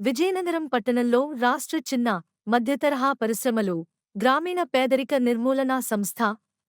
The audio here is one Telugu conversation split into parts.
విజయనగరం పట్టణంలో రాష్ట్ర చిన్న మధ్యతరహా పరిశ్రమలు గ్రామీణ పేదరిక నిర్మూలనా సంస్థ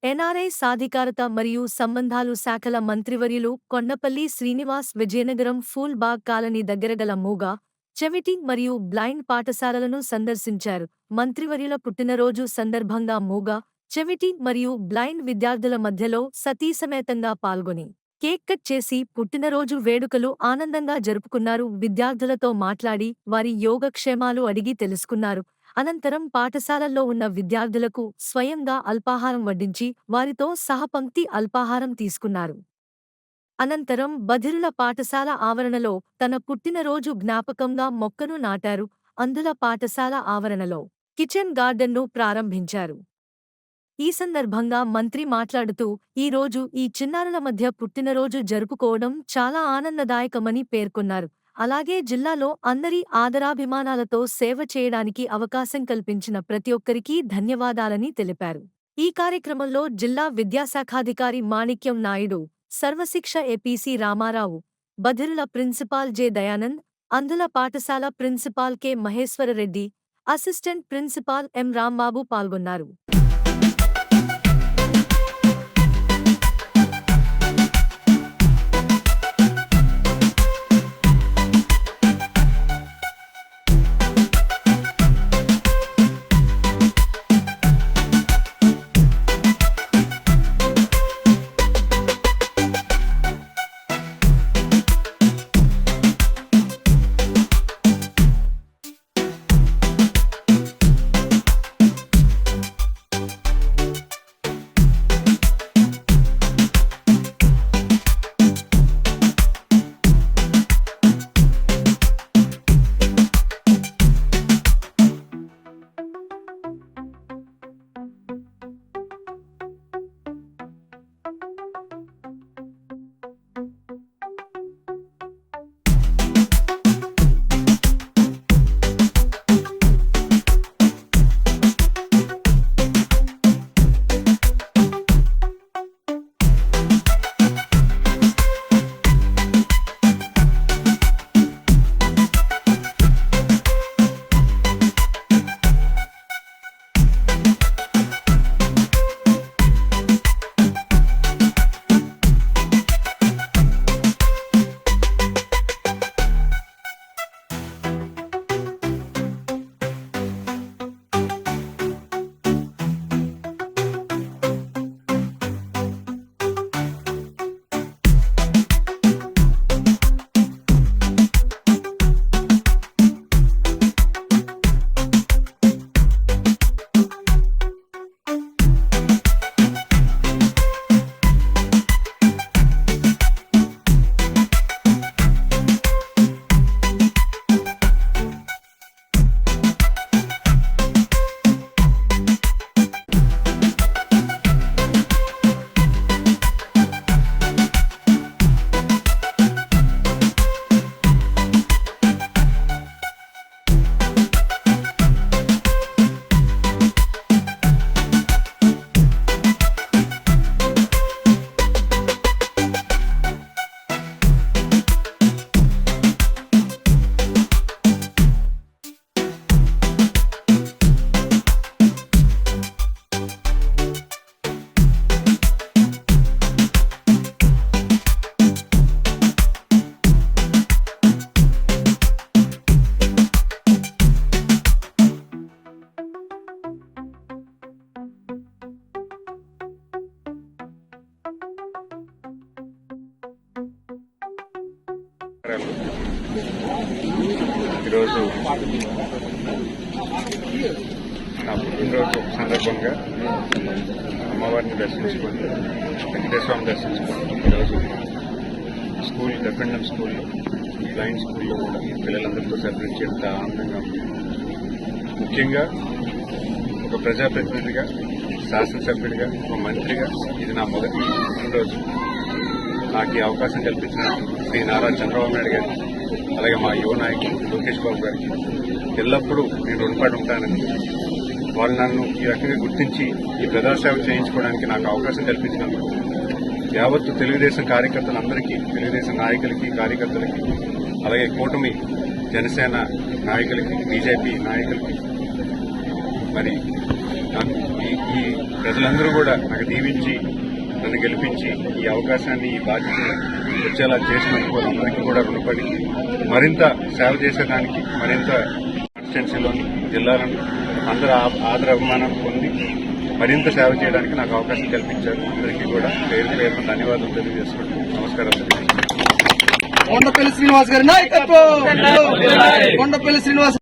ఎన్ఆర్ఐ సాధికారత మరియు సంబంధాలు శాఖల మంత్రివర్యులు కొండపల్లి శ్రీనివాస్ విజయనగరం ఫూల్ బాగ్ కాలనీ దగ్గర గల మూగా చెవిటి మరియు బ్లైండ్ పాఠశాలలను సందర్శించారు. మంత్రివర్యుల పుట్టినరోజు సందర్భంగా మూగా చెవిటి మరియు బ్లైండ్ విద్యార్థుల మధ్యలో సతీసమేతంగా పాల్గొని కేక్ కట్ చేసి పుట్టినరోజు వేడుకలు ఆనందంగా జరుపుకున్నారు. విద్యార్థులతో మాట్లాడి వారి యోగక్షేమాలు అడిగి తెలుసుకున్నారు. అనంతరం పాఠశాలల్లో ఉన్న విద్యార్థులకు స్వయంగా అల్పాహారం వడ్డించి వారితో సహపంక్తి అల్పాహారం తీసుకున్నారు. అనంతరం బధిరుల పాఠశాల ఆవరణలో తన పుట్టినరోజు జ్ఞాపకంగా మొక్కను నాటారు. అందుల పాఠశాల ఆవరణలో కిచెన్ గార్డెన్ను ప్రారంభించారు. ఈ సందర్భంగా మంత్రి మాట్లాడుతూ ఈ రోజు ఈ చిన్నారుల మధ్య పుట్టినరోజు జరుపుకోవడం చాలా ఆనందదాయకమని పేర్కొన్నారు. అలాగే జిల్లాలో అందరి ఆదరాభిమానాలతో సేవ చేయడానికి అవకాశం కల్పించిన ప్రతి ఒక్కరికీ ధన్యవాదాలని తెలిపారు. ఈ కార్యక్రమంలో జిల్లా విద్యాశాఖాధికారి మాణిక్యం నాయుడు సర్వశిక్ష ఏపీసీ రామారావు బధిరుల ప్రిన్సిపాల్ జె దయానంద్ అందుల పాఠశాల principal K Maheswarareddy assistant principal M Rambabu పాల్గొన్నారు. ఈరోజు నా పుట్టినరోజు సందర్భంగా అమ్మవారిని దర్శించుకొని వెంకటేశ్వరం దర్శించుకొని ఈరోజు స్కూల్ డెఫెండం స్కూల్లో బ్లైండ్ స్కూల్లో కూడా పిల్లలందరితో సెలబ్రేట్ చేస్తా ఆనందంగా ముఖ్యంగా ఒక ప్రజాప్రతినిధిగా శాసనసభ్యుడిగా ఒక మంత్రిగా ఇది నా మొదటి పుట్టినరోజు. నాకు ఈ అవకాశం కల్పించిన శ్రీ నారా చంద్రబాబు నాయుడు గారికి అలాగే మా యువ నాయకులు లోకేష్ బాబు గారికి ఎల్లప్పుడూ నేను రుణపడి ఉంటానని వాళ్ళు నన్ను ఈ రకంగా గుర్తించి ఈ ప్రజాసేవ చేయించుకోవడానికి నాకు అవకాశం కల్పించినందుకు యావత్తు తెలుగుదేశం కార్యకర్తలందరికీ తెలుగుదేశం నాయకులకి కార్యకర్తలకి అలాగే కూటమి జనసేన నాయకులకి బీజేపీ నాయకులకి మరి ఈ ఈ ప్రజలందరూ కూడా నాకు దీవించి నన్ను గెలిపించి ఈ అవకాశాన్ని ఈ బాధ్యత వచ్చేలా చేసినందుకు వాళ్ళందరికీ కూడా రుణపడి మరింత సేవ చేసేదానికి మరింత కాన్స్టిట్యున్సీలోని జిల్లాలను అందరూ ఆ- ఆదర అభిమానం పొంది మరింత సేవ చేయడానికి నాకు అవకాశం కల్పించారు. అందరికీ కూడా పేరు పేరున ధన్యవాదాలు తెలియజేసుకుంటూ నమస్కారం తెలియజేస్తున్నాను. కొండపల్లి శ్రీనివాస్ గారి నాయకత్వం! కొండపల్లి శ్రీనివాస్